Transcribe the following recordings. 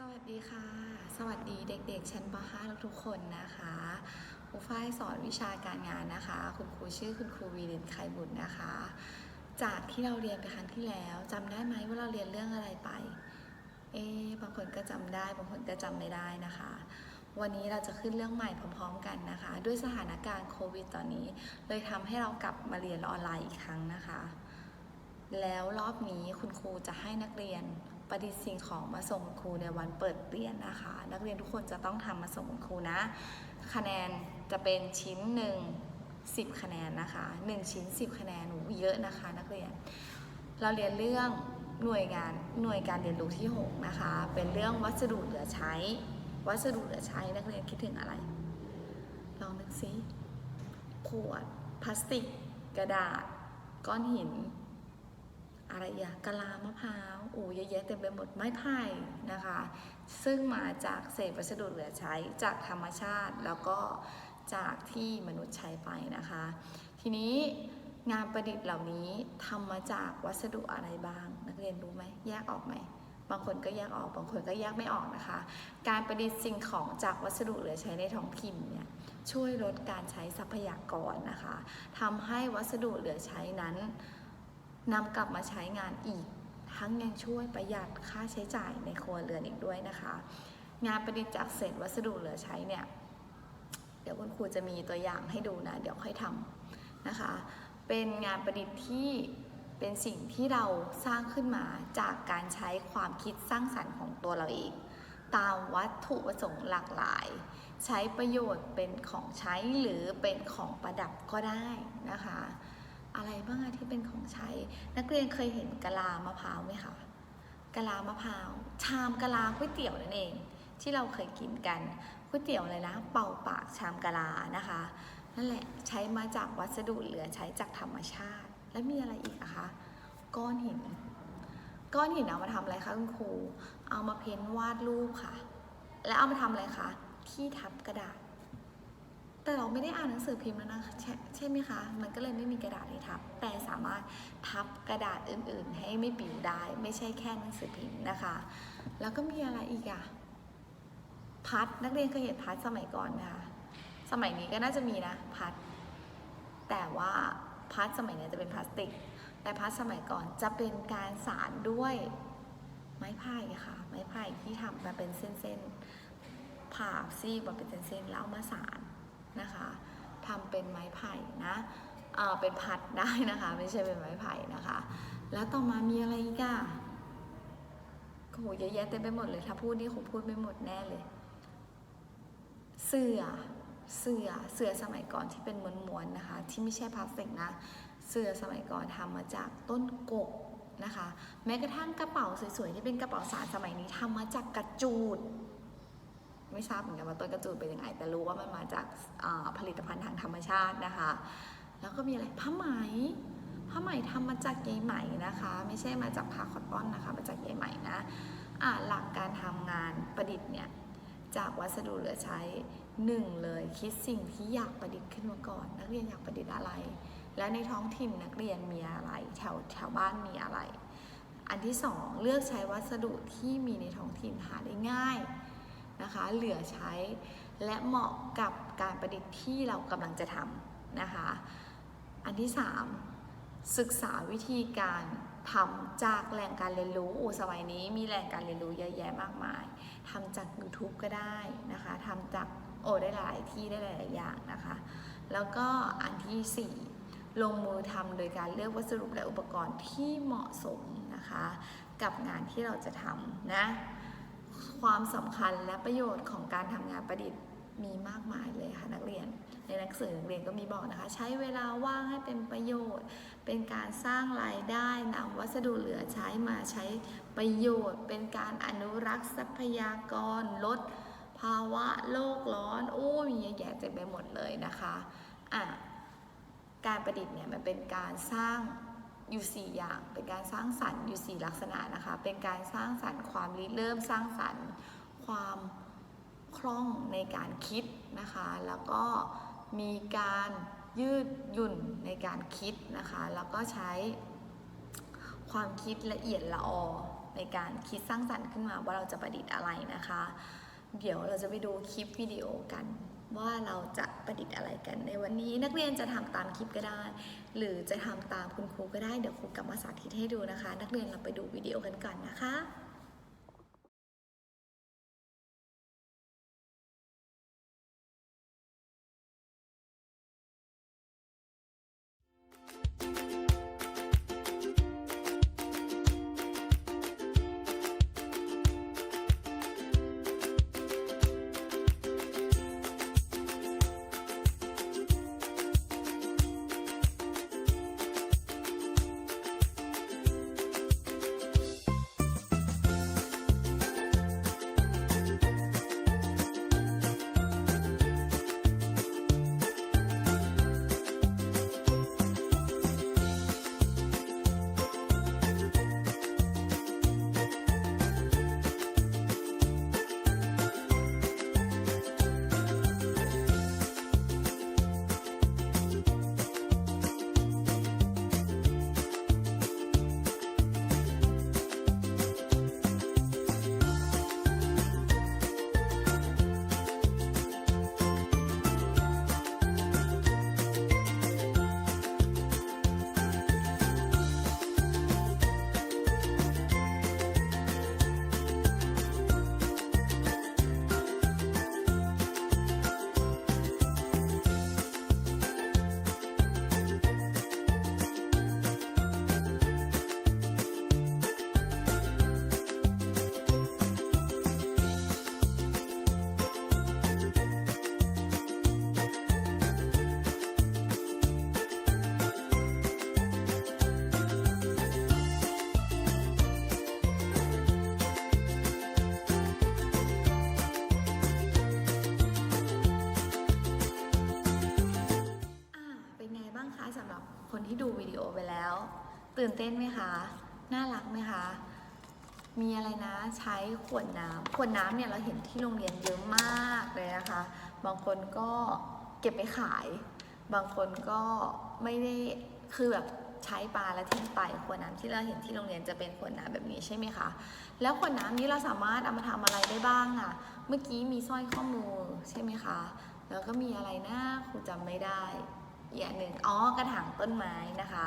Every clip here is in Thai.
สวัสดีค่ะ สวัสดีเด็กๆ ชั้นป .5 ทุกๆคนนะคะครูฝ้ายสอนวิชาการงานนะคะ คุณครูชื่อคุณครูวีรินไขบุตรนะคะ จากที่เราเรียนไปครั้งที่แล้วจำได้ไหมว่าเราเรียนเรื่องอะไรไป เอ๊บางคนก็จำได้ บางคนก็จำไม่ได้นะคะ วันนี้เราจะขึ้นเรื่องใหม่พร้อมๆกันนะคะ ด้วยสถานการณ์โควิดตอนนี้ เลยทำให้เรากลับมาเรียนออนไลน์อีกครั้งนะคะ แล้วรอบนี้คุณครูจะให้นักเรียน ประดิษฐ์สิ่งของมาส่งครูในวันเปิดเรียนนะคะ นักเรียนทุกคนจะต้องทำมาส่งครูนะ คะแนนจะเป็นชิ้นหนึ่ง10 คะแนนนะคะ 1 ชิ้น 10 คะแนนโอ้โหเยอะนะคะ นักเรียน เราเรียนเรื่องหน่วยงานหน่วยการเรียนรู้ที่ 6 นะคะ เป็นเรื่องวัสดุเหลือใช้ วัสดุเหลือใช้นักเรียนคิดถึงอะไร ลองนึกซิขวด พลาสติก กระดาษ ก้อนหิน อะไรอย่างกะลามะพร้าวโอ้เยอะแยะเต็มไปหมดไม้ไผ่นะคะ ซึ่งมาจากเศษวัสดุเหลือใช้จากธรรมชาติแล้วก็จากที่มนุษย์ใช้ไปนะคะ ทีนี้งานประดิษฐ์เหล่านี้ทำมาจากวัสดุอะไรบ้าง นักเรียนรู้ไหมแยกออกไหมบางคนก็แยกออกบางคนก็แยกไม่ออกนะคะ การประดิษฐ์สิ่งของจากวัสดุเหลือใช้ในท้องถิ่นเนี่ยช่วยลดการใช้ทรัพยากรนะคะทำให้วัสดุเหลือใช้นั้น นำกลับมาใช้งานอีก ทั้งยังช่วยประหยัดค่าใช้จ่ายในครัวเรือนอีกด้วยนะคะ งานประดิษฐ์จากเศษวัสดุเหลือใช้เนี่ย เดี๋ยวคุณครูจะมีตัวอย่างให้ดูนะ เดี๋ยวค่อยทำนะคะ เป็นงานประดิษฐ์ที่เป็นสิ่งที่เราสร้างขึ้นมาจากการใช้ความคิดสร้างสรรค์ของตัวเราเองตามวัตถุประสงค์หลากหลาย ใช้ประโยชน์เป็นของใช้หรือเป็นของประดับก็ได้นะคะ อะไรบ้างที่เป็นของใช้ นักเรียนเคยเห็นกะลามะพร้าวไหมคะกะลามะพร้าวชามกะลาก๋วยเตี๋ยวนั่นเอง ที่เราเคยกินกันก๋วยเตี๋ยวอะไรนะ เป่าปากชามกะลานะคะนั่นแหละใช้มาจากวัสดุเหลือใช้จากธรรมชาติ แล้วมีอะไรอีกอะคะก้อนหิน ก้อนหินเอามาทำอะไรคะคุณครูเอามาเพ้นท์วาดรูปค่ะ แล้วเอามาทำอะไรคะที่ทับกระดาษ แต่เราไม่ได้อ่านหนังสือพิมพ์แล้วนะใช่ใช่ไหมคะ มันก็เลยไม่มีกระดาษให้ทับ แต่สามารถทับกระดาษอื่น ๆ ให้ไม่ปิวได้ ไม่ใช่แค่หนังสือพิมพ์นะคะ แล้วก็มีอะไรอีกอะพัดนักเรียนเคยเห็นพัดสมัยก่อนไหมคะสมัยนี้ก็น่าจะมีนะพัด แต่ว่าพัดสมัยนี้จะเป็นพลาสติก แต่พัดสมัยก่อนจะเป็นการสารด้วยไม้ไผ่ค่ะ ไม้ไผ่ที่ทำมาเป็นเส้นๆผ่าซีกมาเป็นเส้นๆแล้วมาสาร นะคะทำเป็นไม้ไผ่นะเอ่อเป็นพัดได้นะคะ ไม่ใช่เป็นไม้ไผ่นะคะ แล้วต่อมามีอะไรอีกอะโอ้โหเยอะแยะเต็มไปหมดเลย ถ้าพูดนี่คงพูดไม่หมดแน่เลย เสือเสือเสือสมัยก่อนที่เป็นม้วนๆนะคะ ที่ไม่ใช่พลาสติกนะ เสือสมัยก่อนทำมาจากต้นกกนะคะ แม้กระทั่งกระเป๋าสวยๆที่เป็นกระเป๋าสารสมัยนี้ทำมาจากกระจูด ไม่ทราบเหมือนกันว่าต้นกระจูดเป็นยังไง แต่รู้ว่ามันมาจากผลิตภัณฑ์ทางธรรมชาตินะคะ แล้วก็มีอะไรผ้าไหมผ้าไหมทำมาจากใยไหมนะคะ ไม่ใช่มาจากผ้าคอตตอนนะคะ มาจากใยไหมนะหลักการทำงานประดิษฐ์เนี่ยจากวัสดุเหลือใช้หนึ่งเลยคิดสิ่งที่อยากประดิษฐ์ขึ้นมาก่อน นักเรียนอยากประดิษฐ์อะไร และในท้องถิ่นนักเรียนมีอะไร แถวแถวบ้านมีอะไร อันที่สองเลือกใช้วัสดุที่มีในท้องถิ่นหาได้ง่าย นะคะ เหลือใช้ และเหมาะกับการประดิษฐ์ที่เรากำลังจะทำนะคะ อันที่สามศึกษาวิธีการทำจากแหล่งการเรียนรู้โอสมัยนี้มีแหล่งการเรียนรู้เยอะแยะมากมายทำจาก YouTube ก็ได้นะคะทำจากโอ้ได้หลายที่ได้หลายอย่างนะคะ แล้วก็อันที่ 4 ลงมือทำโดยการเลือกวัสดุและอุปกรณ์ที่เหมาะสมนะคะ กับงานที่เราจะทำนะ ความสำคัญและประโยชน์ของการทำงานประดิษฐ์มีมากมายเลยค่ะนักเรียน ในหนังสือนักเรียนก็มีบอกนะคะ ใช้เวลาว่างให้เป็นประโยชน์ เป็นการสร้างรายได้นำวัสดุเหลือใช้มาใช้ประโยชน์ เป็นการอนุรักษ์ทรัพยากร ลด ภาวะโลกร้อนโอ้มีเยอะแยะเต็มไปหมดเลยนะคะอะการประดิษฐ์เนี่ยมันเป็นการสร้าง อยู่ 4 อย่าง เป็นการสร้างสรรค์อยู่ 4 ลักษณะนะคะ เป็นการสร้างสรรค์ความริเริ่มสร้างสรรค์ ความคล่องในการคิดนะคะ แล้วก็มีการยืดหยุ่นในการคิดนะคะ แล้วก็ใช้ความคิดละเอียดละออในการคิดสร้างสรรค์ขึ้นมาว่าเราจะประดิษฐ์อะไรนะคะ เดี๋ยวเราจะไปดูคลิปวิดีโอกัน ว่าเราจะประดิษฐ์อะไรกันในวันนี้ นักเรียนจะทำตามคลิปก็ได้ หรือจะทำตามคุณครูก็ได้ เดี๋ยวครูกลับมาสาธิตให้ดูนะคะ นักเรียนเราไปดูวิดีโอกันก่อนนะคะ ที่ดูวิดีโอไปแล้ว ตื่นเต้นไหมคะ น่ารักไหมคะ มีอะไรนะใช้ขวดน้ำขวดน้ำเนี่ยเราเห็นที่โรงเรียนเยอะมากเลยนะคะ บางคนก็เก็บไปขาย บางคนก็ไม่ได้คือแบบใช้ปลาแล้วทิ้งไปขวดน้ำที่เราเห็นที่โรงเรียนจะเป็นขวดน้ำแบบนี้ใช่ไหมคะ แล้วขวดน้ำนี้เราสามารถเอามาทำอะไรได้บ้างอะเมื่อกี้มีสร้อยข้อมือใช่ไหมคะ แล้วก็มีอะไรนะครูจำไม่ได้ อีกอย่างหนึ่งอ๋อกระถางต้นไม้นะคะ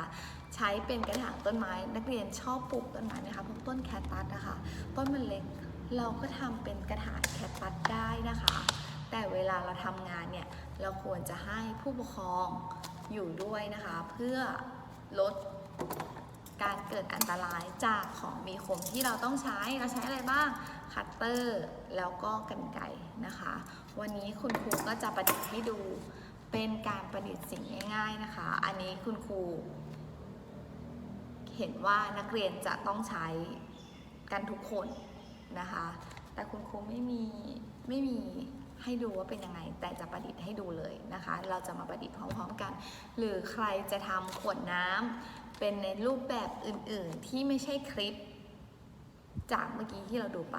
ใช้เป็นกระถางต้นไม้ นักเรียนชอบปลูกต้นไม้ไหมคะพวกต้นแคคตัสนะคะต้นมันเล็กเราก็ทำเป็นกระถางแคคตัสได้นะคะ แต่เวลาเราทำงานเนี่ยเราควรจะให้ผู้ปกครองอยู่ด้วยนะคะ เพื่อลดการเกิดอันตรายจากของมีคมที่เราต้องใช้ เราใช้อะไรบ้าง คัตเตอร์ แล้วก็กรรไกรนะคะ วันนี้คุณครูก็จะประดิษฐ์ให้ดู การประดิษฐ์สิ่งง่าย ๆนะคะ อันนี้คุณครู เห็นว่านักเรียนจะต้องใช้กันทุกคนนะคะ แต่คุณครูไม่มีไม่มีให้ดูว่าเป็นยังไง แต่จะประดิษฐ์ให้ดูเลยนะคะ เราจะมาประดิษฐ์พร้อมๆกัน หรือใครจะทำขวดน้ำเป็นในรูปแบบอื่นๆที่ไม่ใช่คลิป จากเมื่อกี้ที่เราดูไป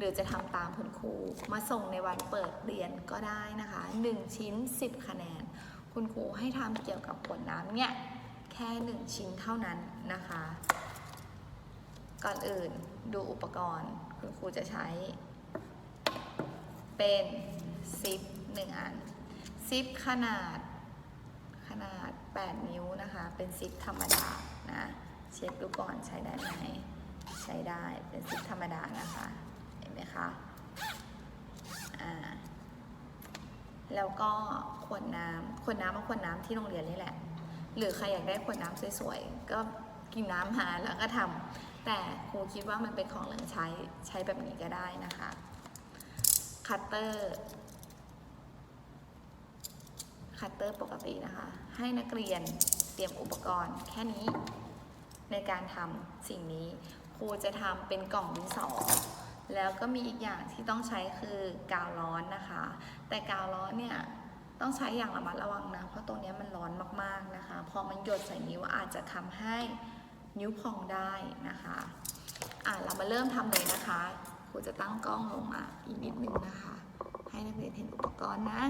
หรือจะทำตามคุณครู มาส่งในวันเปิดเรียนก็ได้นะคะ 1 ชิ้น 10 คะแนน คุณครูให้ทำเกี่ยวกับขวดน้ำเนี่ยแค่ 1 ชิ้นเท่านั้นนะคะ ก่อนอื่นดูอุปกรณ์ คุณครูจะใช้ เป็นซิป1อันซิปขนาดขนาด 8 นิ้วนะคะ เป็นซิปธรรมดานะ เช็คดูก่อนใช้ได้ไหม ใช้ได้เป็นซิปธรรมดานะคะ นไหมคะอ่าแล้วก็ขวดน้ำขวดน้ำมาขวดน้ำที่โรงเรียนนี่แหละ หรือใครอยากได้ขวดน้ำสวยๆก็กินน้ำหาแล้วก็ทำแต่ครูคิดว่ามันเป็นของเหลือใช้ใช้แบบนี้ก็ได้นะคะ คัตเตอร์คัตเตอร์ปกตินะคะ ให้นักเรียนเตรียมอุปกรณ์แค่นี้ในการทำสิ่งนี้ครูจะทำเป็นกล่องดินสอ แล้วก็มีอีกอย่างที่ต้องใช้คือกาวร้อนนะคะ แต่กาวร้อนเนี่ยต้องใช้อย่างระมัดระวังนะ เพราะตรงนี้มันร้อนมากๆนะคะ พอมันหยดใส่นิ้วอาจจะทำให้นิ้วพองได้นะคะ อะเรามาเริ่มทำเลยนะคะครูจะตั้งกล้องลงมาอีกนิดนึงนะคะ ให้นักเรียนเห็นอุปกรณ์นะ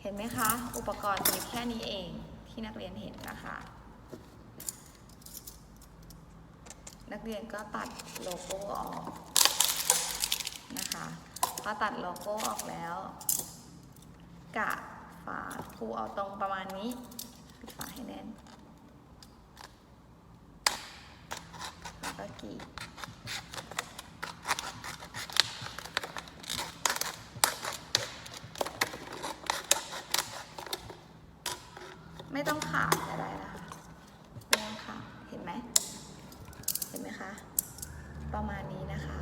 เห็นไหมคะ อุปกรณ์มีแค่นี้เองที่นักเรียนเห็นนะคะ นักเรียนก็ตัดโลโก้ออก นะคะพอตัดโลโก้ออกแล้ว กะฝาครูเอาตรงประมาณนี้ปิดฝาให้แน่นแล้วก็กรีดไม่ต้องขาดก็ได้นะคะไม่ต้องขาดเห็นไหม เห็นไหมคะ ประมาณนี้นะคะ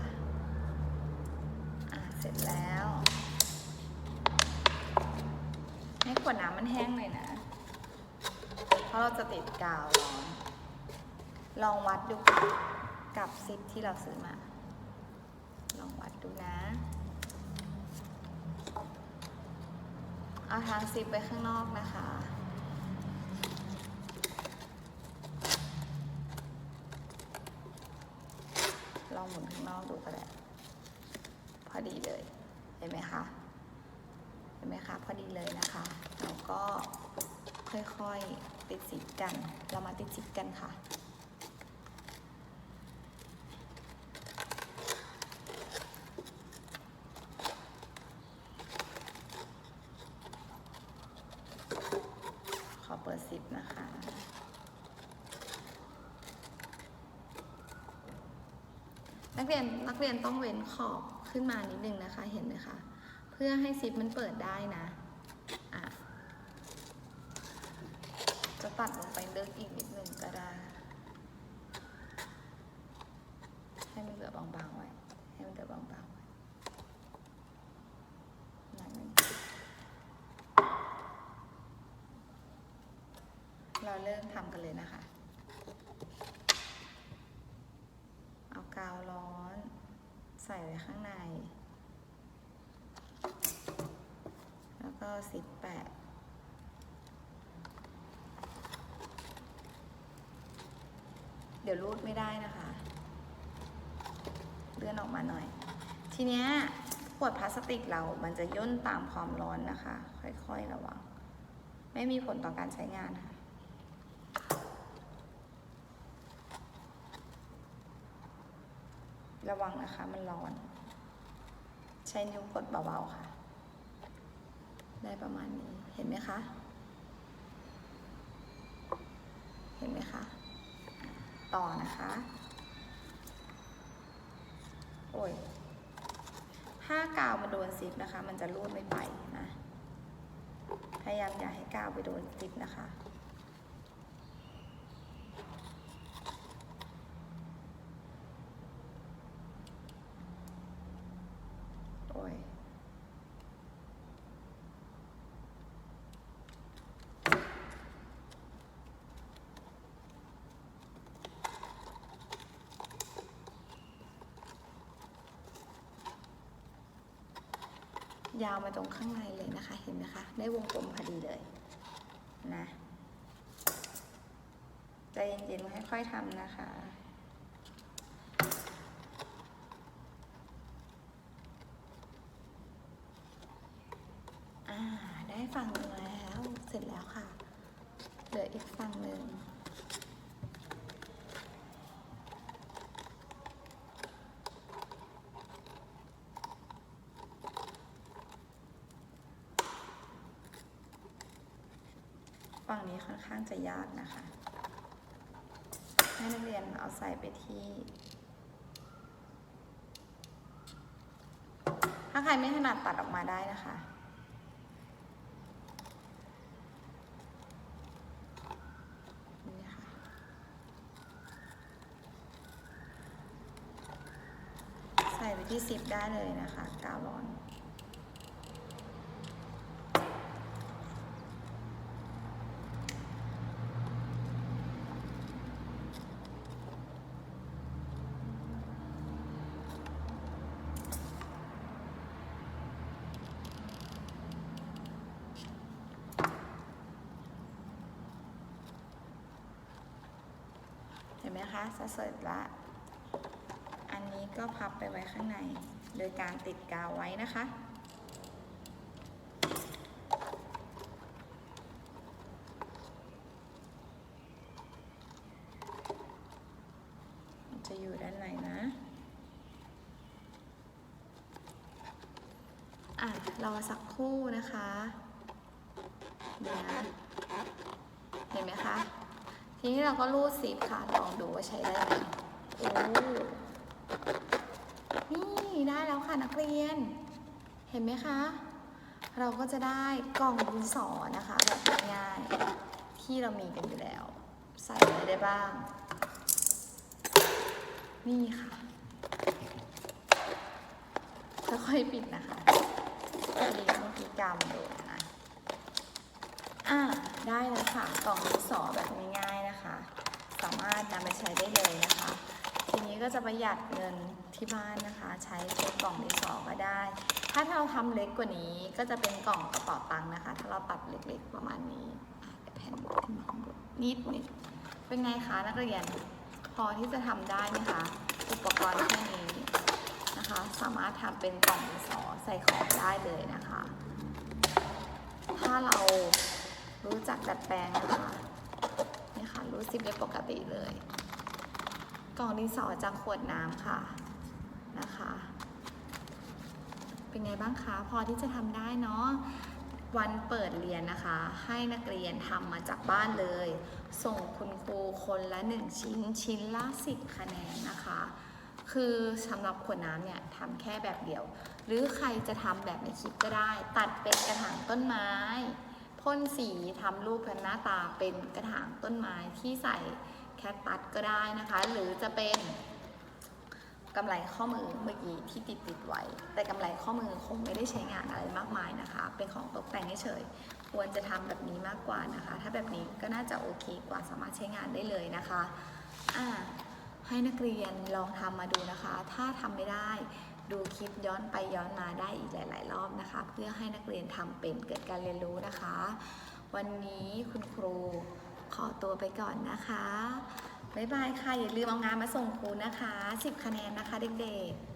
อะ เสร็จแล้ว ให้ขวดน้ำมันแห้งหน่อยนะ เพราะเราจะติดกาวร้อนลองวัดดูกับซิปที่เราซื้อมา ลองวัดดูนะ เอาทางซิปไปข้างนอกนะคะ ลองหมุนข้างนอกดูก็ได้ พอดีเลย เห็นไหมคะ เห็นไหมคะ พอดีเลยนะคะ เราก็ค่อยๆ ติดซิปกัน เรามาติดซิปกันค่ะ ขอเปิดซิปนะคะนักเรียนนักเรียนต้องเว้นขอบขึ้นมานิดนึงนะคะเห็นไหมคะ เพื่อให้ซิปมันเปิดได้นะ จะตัด ลงไปลึกอีกนิดหนึ่งก็ได้ ให้มันเหลือบางๆไว้ ให้มันเหลือบางๆไว้หน่อยหนึงเราเริ่มทำกันเลยนะคะ เอากาวร้อนใส่ไว้ข้างใน แล้วก็ซิปแปะ เดี๋ยวรูดไม่ได้นะคะ เลื่อนออกมาหน่อย ทีเนี้ยขวดพลาสติกเรา มันจะย่นตามความร้อนนะคะ ค่อยๆระวัง ไม่มีผลต่อการใช้งานค่ะ ระวังนะคะ มันร้อน ใช้นิ้วกดเบาๆค่ะ ได้ประมาณนี้ เห็นไหมคะ เห็นไหมคะ ต่อนะคะ โอ้ยถ้ากาวมาโดนซิปนะคะ มันจะรูดไม่ไปนะ พยายามอย่าให้กาวไปโดนซิปนะคะ โอ้ย ยาวมาตรงข้างในเลยนะคะ เห็นไหมคะ ได้วงกลมพอดีเลยนะใจเย็นๆค่อยๆทำนะคะอ่าได้ฝั่งนึงแล้ว เสร็จแล้วค่ะ เหลืออีกฝั่งหนึ่ง ฝั่งนี้ค่อน ข้างจะยากนะคะ ให้นักเรียนเอาใส่ไปที่ ถ้าใครไม่ถนัดตัดออกมาได้นะคะ ใส่ไปที่ซิปได้เลยนะคะกาวร้อน เห็นไหมคะสะเสร็จละอันนี้ก็พับไปไว้ข้างใน โดยการติดกาวไว้นะคะ จะอยู่ด้านในนะอะรอสักครู่นะคะ เดี๋ยวะเห็นไหมคะ ทีนี้เราก็รูดซิปค่ะ ลองดูว่าใช้ได้ไหมโอ้นี่ได้แล้วค่ะนักเรียน เห็นไหมคะ เราก็จะได้กล่องดินสอนะคะแบบง่ายๆที่เรามีกันอยู่แล้ว ใส่อะไรได้บ้าง นี่ค่ะค่อยๆปิดนะคะดีเมื่อกี้กำโดนนะอ่าได้แล้วค่ะกล่องดินสอแบบง่ายๆนะคะ สามารถ นำไปใช้ได้เลยนะคะ ทีนี้ก็จะประหยัดเงินที่บ้านนะคะ ใช้เป็นกล่องดินสอก็ได้ ถ้าเราทำเล็กกว่านี้ก็จะเป็นกล่องกระเป๋าตังค์นะคะ ถ้าเราตัดเล็กๆประมาณนี้อ่แผ่นขึ้นมาข้างบนนิดนิดเป็นไงคะนักเรียนพอที่จะทำได้ไหมคะอุปกรณ์แค่นี้นะคะ สามารถทำเป็นกล่องดินสอใส่ของได้เลยนะคะ ถ้าเรารู้จักดัดแปลงนะคะ ค่ะรู้ซิปได้ปกติเลย กล่องดินสอจากขวดน้ำค่ะนะคะ เป็นไงบ้างคะพอที่จะทำได้เนาะวันเปิดเรียนนะคะ ให้นักเรียนทำมาจากบ้านเลย ส่งคุณครูคนละ 1 ชิ้นชิ้นละ10คะแนนนะคะ คือสำหรับขวดน้ำเนี่ยทำแค่แบบเดียว หรือใครจะทำแบบในคลิปก็ได้ ตัดเป็นกระถางต้นไม้ พ่นสีทำรูปเป็นหน้าตาเป็นกระถางต้นไม้ที่ใส่แคคตัสก็ได้นะคะ หรือจะเป็นกำไรข้อมือเมื่อกี้ที่ติดติดไว้ แต่กำไรข้อมือคงไม่ได้ใช้งานอะไรมากมายนะคะ เป็นของตกแต่งเฉยควรจะทำแบบนี้มากกว่านะคะ ถ้าแบบนี้ก็น่าจะโอเคกว่าสามารถใช้งานได้เลยนะคะอ่าให้นักเรียนลองทำมาดูนะคะ ถ้าทำไม่ได้ ดูคลิปย้อนไปย้อนมาได้อีกหลาย ๆ รอบนะคะ เพื่อให้นักเรียนทำเป็นเกิดการเรียนรู้นะคะ วันนี้คุณครูขอตัวไปก่อนนะคะบ๊ายบายค่ะ อย่าลืมเอางานมาส่งครูนะคะ 10 คะแนนนะคะเด็กๆ